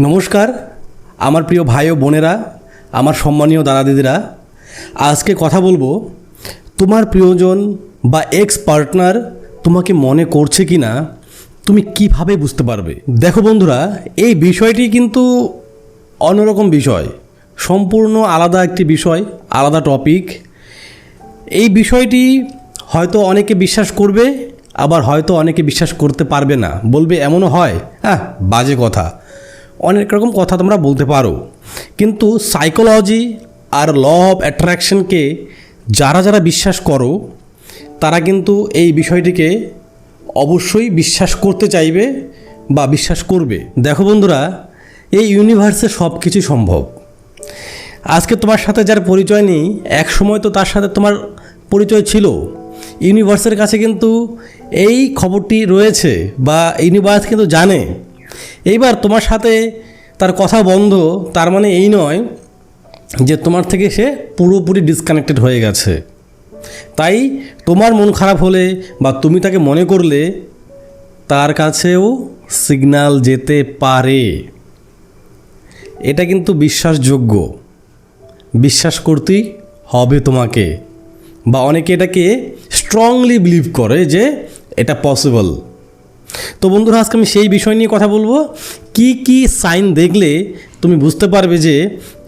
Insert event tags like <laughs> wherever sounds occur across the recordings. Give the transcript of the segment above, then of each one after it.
নমস্কার, আমার প্রিয় ভাই ও বোনেরা, আমার সম্মানীয় দাদা দিদিরা। আজকে কথা বলব, তোমার প্রিয়জন বা এক্স পার্টনার তোমাকে মনে করছে কি না তুমি কীভাবে বুঝতে পারবে? দেখো বন্ধুরা, এই বিষয়টি কিন্তু অন্যরকম বিষয়, সম্পূর্ণ আলাদা একটি বিষয়, আলাদা টপিক এই বিষয়টি হয়তো অনেকে বিশ্বাস করবে, আবার হয়তো অনেকে বিশ্বাস করতে পারবে না। বলবে এমনও হয়? হ্যাঁ বাজে কথা। অনেক রকম কথা তোমরা বলতে পারো। কিন্তু সাইকোলজি আর ল অফ অ্যাট্রাকশনকে যারা যারা বিশ্বাস করো, তারা কিন্তু এই বিষয়টিকে অবশ্যই বিশ্বাস করতে চাইবে বা বিশ্বাস করবে। দেখো বন্ধুরা, এই ইউনিভার্সে সব কিছুই সম্ভব। আজকে তোমার সাথে যার পরিচয় নেই এক সময় তো তার সাথে তোমার পরিচয় ছিল। ইউনিভার্সের কাছে কিন্তু এই খবরটি রয়েছে বা ইউনিভার্স কিন্তু জানে। এইবার তোমার সাথে তার কথা বন্ধ, তার মানে এই নয় যে তোমার থেকে সে পুরোপুরি ডিসকানেক্টেড হয়ে গেছে। তাই তোমার মন খারাপ হলে বা তুমি তাকে মনে করলে তার কাছেও সিগন্যাল যেতে পারে। এটা কিন্তু বিশ্বাসযোগ্য। বিশ্বাস করতেই হবে তোমাকে। বা অনেকে এটাকে স্ট্রংলি বিলিভ করে যে এটা পসিবল তো বন্ধুরা, আজকে আমি সেই বিষয় নিয়ে কথা বলব। কি কি সাইন দেখলে তুমি বুঝতে পারবে যে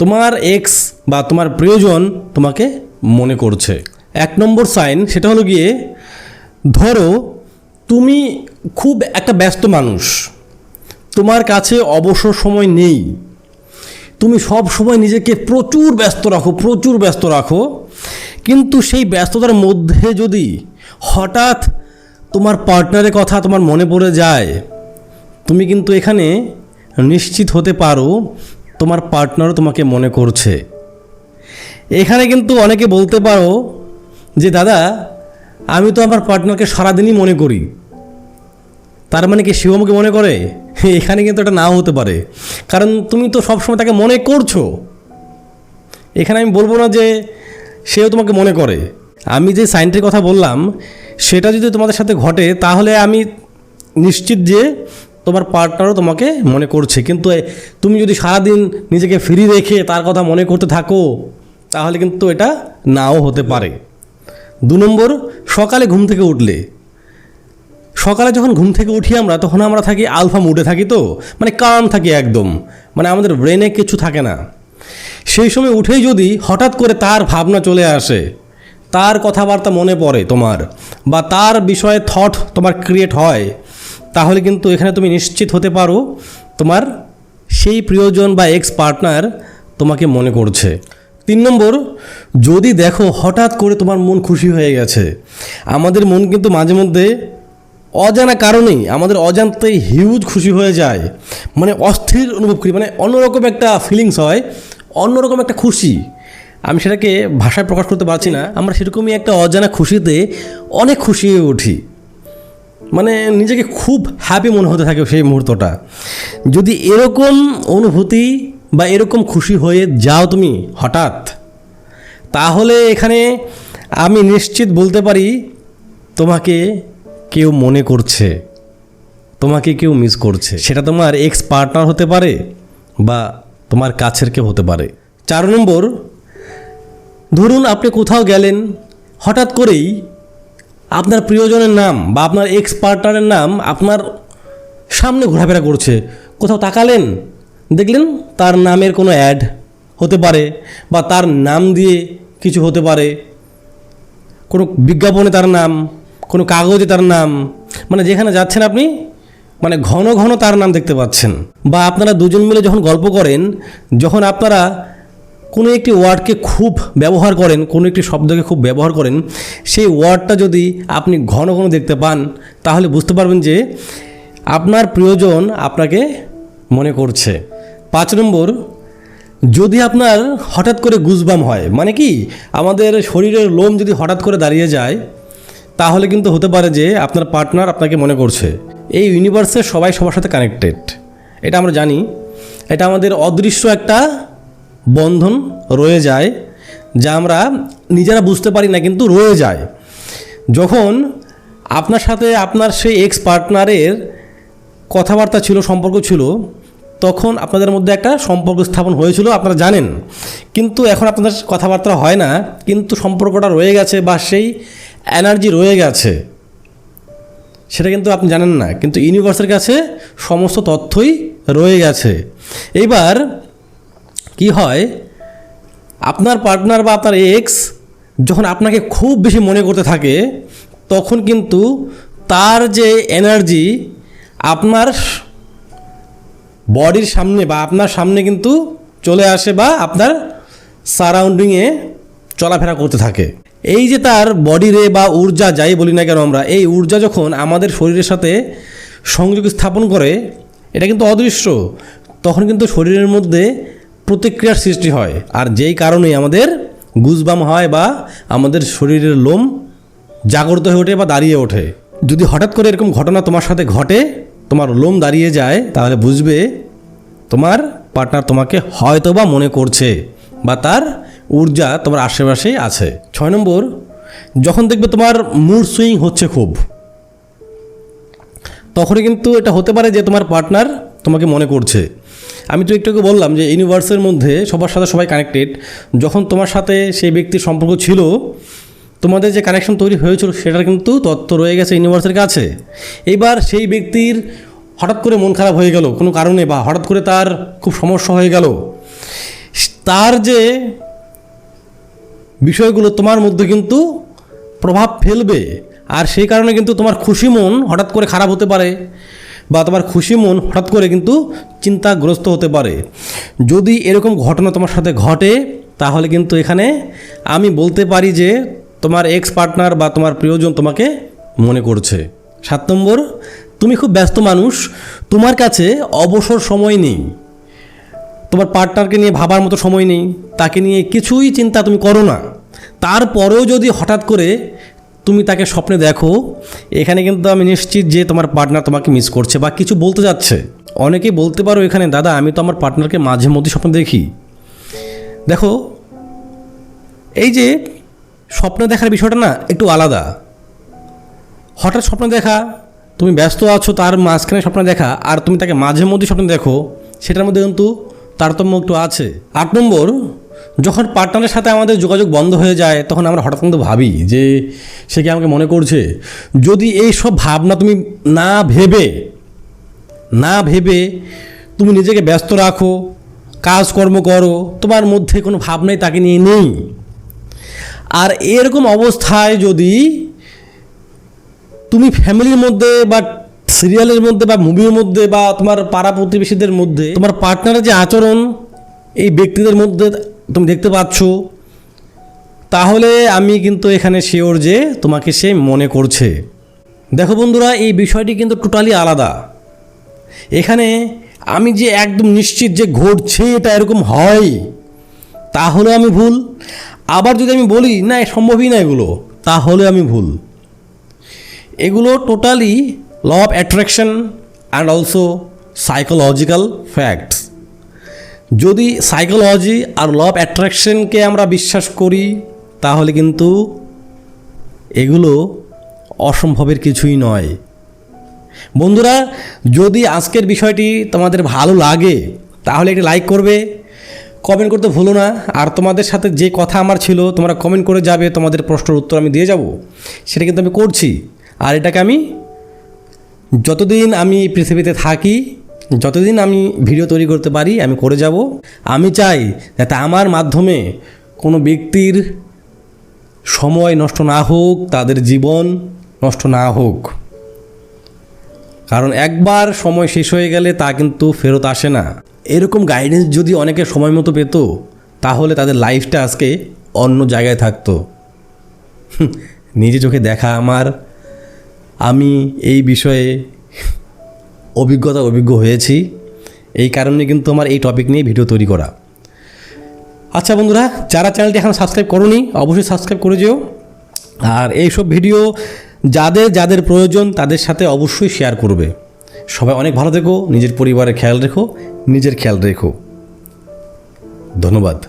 তোমার এক্স বা তোমার প্রিয়জন তোমাকে মনে করছে? এক নম্বর সাইন সেটা হলো গিয়ে, ধরো তুমি খুব একটা ব্যস্ত মানুষ, তোমার কাছে অবসর সময় নেই, তুমি সব সময় নিজেকে প্রচুর ব্যস্ত রাখো, প্রচুর ব্যস্ত রাখো, কিন্তু সেই ব্যস্ততার মধ্যে যদি হঠাৎ তোমার পার্টনারের কথা তোমার মনে পড়ে যায়, তুমি কিন্তু এখানে নিশ্চিত হতে পারো তোমার পার্টনারও তোমাকে মনে করছে। এখানে কিন্তু অনেকে বলতে পারো যে, দাদা, আমি তো আমার পার্টনারকে সারাদিনই মনে করি। তার মানে কি সেও আমাকে মনে করে? <laughs> এখানে কিন্তু এটা নাও হতে পারে। কারণ তুমি তো সবসময় তাকে মনে করছ। এখানে আমি বলব না যে, সেও তোমাকে মনে করে। আমি যে সাইনটির কথা বললাম, সেটা যদি তোমাদের সাথে ঘটে, তাহলে আমি নিশ্চিত যে তোমার পার্টনারও তোমাকে মনে করছে। কিন্তু তুমি যদি সারাদিন নিজেকে ফ্রি রেখে তার কথা মনে করতে থাকো, তাহলে কিন্তু এটা নাও হতে পারে। দু নম্বর, সকালে ঘুম থেকে উঠলে। সকালে যখন ঘুম থেকে উঠি আমরা, তখন আমরা থাকি আলফা মুডে থাকি তো মানে কাম থাকি একদম। মানে আমাদের ব্রেনে কিছু থাকে না। সেই সময় উঠেই যদি হঠাৎ করে তার ভাবনা চলে আসে তার কথাবার্তা মনে পড়ে তোমার, বা তার বিষয়ে থট তোমার ক্রিয়েট হয়, তাহলে কিন্তু এখানে তুমি নিশ্চিত হতে পারো তোমার সেই প্রিয়জন বা এক্স পার্টনার তোমাকে মনে করছে। তিন নম্বর, যদি দেখো হঠাৎ করে তোমার মন খুশি হয়ে গেছে, আমাদের মন কিন্তু মাঝে মধ্যে অজানা কারণেই, আমাদের অজান্তেই হিউজ খুশি হয়ে যায় মানে অস্থির অনুভব করি মানে অন্যরকম একটা ফিলিংস হয়, অন্যরকম একটা খুশি। আমি সেটাকে ভাষায় প্রকাশ করতে পারছি না। আমরা সেরকমই একটা অজানা খুশিতে অনেক খুশি হয়ে উঠি। মানে নিজেকে খুব হ্যাপি মনে হতে থাকে সেই মুহূর্তটা। যদি এরকম অনুভূতি বা এরকম খুশি হয়ে যাও তুমি হঠাৎ, তাহলে এখানে আমি নিশ্চিত বলতে পারি তোমাকে কেউ মনে করছে, তোমাকে কেউ মিস করছে। সেটা তোমার এক্স পার্টনার হতে পারে বা তোমার কাছের কেউ হতে পারে। চার নম্বর ধরুন আপনি কোথাও গেলেন, হঠাৎ করেই আপনার প্রিয়জনের নাম বা আপনার এক্স পার্টনারের নাম আপনার সামনে ঘোরাফেরা করছে। কোথাও তাকালেন, দেখলেন তার নামের কোনো অ্যাড হতে পারে বা তার নাম দিয়ে কিছু হতে পারে। কোনো বিজ্ঞাপনে তার নাম, কোনো কাগজে তার নাম মানে যেখানে যাচ্ছেন আপনি মানে ঘন ঘন তার নাম দেখতে পাচ্ছেন। বা আপনারা দুজন মিলে যখন গল্প করেন, যখন আপনারা কোনো একটি ওয়ার্ডকে খুব ব্যবহার করেন, কোনো একটি শব্দকে খুব ব্যবহার করেন, সেই ওয়ার্ডটা যদি আপনি ঘন ঘন দেখতে পান, তাহলে বুঝতে পারবেন যে আপনার প্রিয়জন আপনাকে মনে করছে। পাঁচ নম্বর, যদি আপনার হঠাৎ করে গুজবাম হয় মানে কি? আমাদের শরীরের লোম যদি হঠাৎ করে দাঁড়িয়ে যায়, তাহলে কিন্তু হতে পারে যে আপনার পার্টনার আপনাকে মনে করছে। এই ইউনিভার্সে সবাই সবার সাথে কানেক্টেড এটা আমরা জানি। এটা আমাদের অদৃশ্য একটা বন্ধন রয়ে যায়, যা আমরা নিজেরা বুঝতে পারি না কিন্তু রয়ে যায়। যখন আপনার সাথে আপনার সেই এক্স পার্টনারের কথাবার্তা ছিল, সম্পর্ক ছিল, তখন আপনাদের মধ্যে একটা সম্পর্ক স্থাপন হয়েছিল, আপনারা জানেন। কিন্তু এখন আপনাদের কথাবার্তা হয় না, কিন্তু সম্পর্কটা রয়ে গেছে বা সেই এনার্জি রয়ে গেছে, সেটা কিন্তু আপনি জানেন না। কিন্তু ইউনিভার্সের কাছে সমস্ত তথ্যই রয়ে গেছে। এইবার কি হয়? আপনার পার্টনার বা আপনার এক্স যখন আপনাকে খুব বেশি মনে করতে থাকে, তখন কিন্তু তার যে এনার্জি আপনার বডির সামনে বা আপনার সামনে কিন্তু চলে আসে বা আপনার সারাউন্ডিংয়ে চলাফেরা করতে থাকে। এই যে তার বডিরে বা ঊর্জা যাই বলি না কেন আমরা, এই ঊর্জা যখন আমাদের শরীরের সাথে সংযোগ স্থাপন করে, এটা কিন্তু অদৃশ্য, তখন কিন্তু শরীরের মধ্যে প্রতিক্রিয়ার সৃষ্টি হয়। আর যেই কারণে আমাদের গুজবাম হয় বা আমাদের শরীরের লোম জাগ্রত হয়ে ওঠে বা দাঁড়িয়ে ওঠে। যদি হঠাৎ করে এরকম ঘটনা তোমার সাথে ঘটে, তোমার লোম দাঁড়িয়ে যায়, তাহলে বুঝবে তোমার পার্টনার তোমাকে হয়তো বা মনে করছে বা তার ঊর্জা তোমার আশেপাশেই আছে। ছয় নম্বর, যখন দেখবে তোমার মুড সুইং হচ্ছে খুব, তখনই কিন্তু এটা হতে পারে যে তোমার পার্টনার তোমাকে মনে করছে। আমি তো একটু বললাম যে ইউনিভার্সের মধ্যে সবার সাথে সবাই কানেক্টেড যখন তোমার সাথে সেই ব্যক্তির সম্পর্ক ছিল, তোমাদের যে কানেকশন তৈরি হয়েছিল, সেটার কিন্তু তথ্য রয়ে গেছে ইউনিভার্সের কাছে। এইবার সেই ব্যক্তির হঠাৎ করে মন খারাপ হয়ে গেল, কোনো কারণে বা হঠাৎ করে তার খুব সমস্যা হয়ে গেল। তার যে বিষয়গুলো তোমার মধ্যে কিন্তু প্রভাব ফেলবে, আর সেই কারণে কিন্তু তোমার খুশি মন হঠাৎ করে খারাপ হতে পারে। বা তোমার খুশি মন হঠাৎ করে কিন্তু চিন্তাগ্রস্ত হতে পারে। যদি এরকম ঘটনা তোমার সাথে ঘটে, তাহলে কিন্তু এখানে আমি বলতে পারি যে তোমার এক্স পার্টনার বা তোমার প্রিয়জন তোমাকে মনে করছে। সাত নম্বর, তুমি খুব ব্যস্ত মানুষ, তোমার কাছে অবসর সময় নেই। তোমার পার্টনারকে নিয়ে ভাবার মতো সময় নেই। তাকে নিয়ে কিছুই চিন্তা তুমি করো না। তারপরেও যদি হঠাৎ করে তুমি তাকে স্বপ্নে দেখো, এখানে কিন্তু আমি নিশ্চিত যে তোমার পার্টনার তোমাকে মিস করছে বা কিছু বলতে যাচ্ছে। অনেকেই বলতে পারো এখানে, দাদা, আমি তো আমার পার্টনারকে মাঝে মধ্যে স্বপ্নে দেখি। দেখো, এই যে স্বপ্নে দেখার বিষয়টা না একটু আলাদা। হঠাৎ স্বপ্ন দেখা, তুমি ব্যস্ত আছো, তার মাঝখানে স্বপ্ন দেখা, আর তুমি তাকে মাঝে মধ্যে স্বপ্ন দেখো, সেটার মধ্যে কিন্তু তারতম্য একটু আছে। আট নম্বর যখন পার্টনারের সাথে আমাদের যোগাযোগ বন্ধ হয়ে যায়, তখন আমরা হঠাৎ কিন্তু ভাবি যে সে কি আমাকে মনে করছে? যদি এই সব ভাবনা তুমি না ভেবে না ভেবে তুমি নিজেকে ব্যস্ত রাখো, কাজকর্ম করো, তোমার মধ্যে কোনো ভাবনাই তাকে নিয়ে নেই। আর এরকম অবস্থায় যদি তুমি ফ্যামিলির মধ্যে বা সিরিয়ালের মধ্যে বা মুভির মধ্যে বা তোমার পাড়া প্রতিবেশীদের মধ্যে, তোমার পার্টনারের যে আচরণ, এই ব্যক্তিদের মধ্যে তুমি দেখতে পাচ্ছ। তাহলে আমি কিন্তু এখানে শিওর যে তোমাকে সে মনে করছে। দেখো বন্ধুরা, এই বিষয়টি কিন্তু টোটালি আলাদা। এখানে আমি যে একদম নিশ্চিত যে ঘটছে, এটা এরকম হয়, তাহলে আমি ভুল। আবার যদি আমি বলি, না সম্ভবই না এগুলো, তাহলে আমি ভুল। এগুলো totally law of attraction and also psychological facts যদি সাইকোলজি আর ল অফ অ্যাট্রাকশনকে আমরা বিশ্বাস করি, তাহলে কিন্তু এগুলো অসম্ভবের কিছুই নয়। বন্ধুরা, যদি আজকের বিষয়টি তোমাদের ভালো লাগে, তাহলে একটি লাইক করবে কমেন্ট করতে ভুলো না। আর তোমাদের সাথে যে কথা আমার ছিল, তোমরা কমেন্ট করে যাবে, তোমাদের প্রশ্নের উত্তর আমি দিয়ে যাব। সেটা কিন্তু আমি করছি। আর এটাকে আমি যতদিন আমি পৃথিবীতে থাকি যতদিন আমি ভিডিও তৈরি করতে পারি, আমি করে যাব। আমি চাই যাতে আমার মাধ্যমে কোনো ব্যক্তির সময় নষ্ট না হোক, তাদের জীবন নষ্ট না হোক। কারণ একবার সময় শেষ হয়ে গেলে তা কিন্তু ফেরত আসে না। এরকম গাইডেন্স যদি অনেকে সময় মতো পেত, তাহলে তাদের লাইফটা আজকে অন্য জায়গায় থাকতো। নিজে চোখে দেখা আমার। আমি এই বিষয়ে অভিজ্ঞতা অভিজ্ঞ হয়েছি। এই কারণে কিন্তু আমার এই টপিক নিয়ে ভিডিও তৈরি করা। আচ্ছা বন্ধুরা, যারা চ্যানেলটি এখন সাবস্ক্রাইব করনি, অবশ্যই সাবস্ক্রাইব করে যেও। আর এইসব ভিডিও যাদের যাদের প্রয়োজন তাদের সাথে অবশ্যই শেয়ার করবে। সবাই অনেক ভালো থেকো, নিজের পরিবারের খেয়াল রেখো, নিজের খেয়াল রেখো। ধন্যবাদ।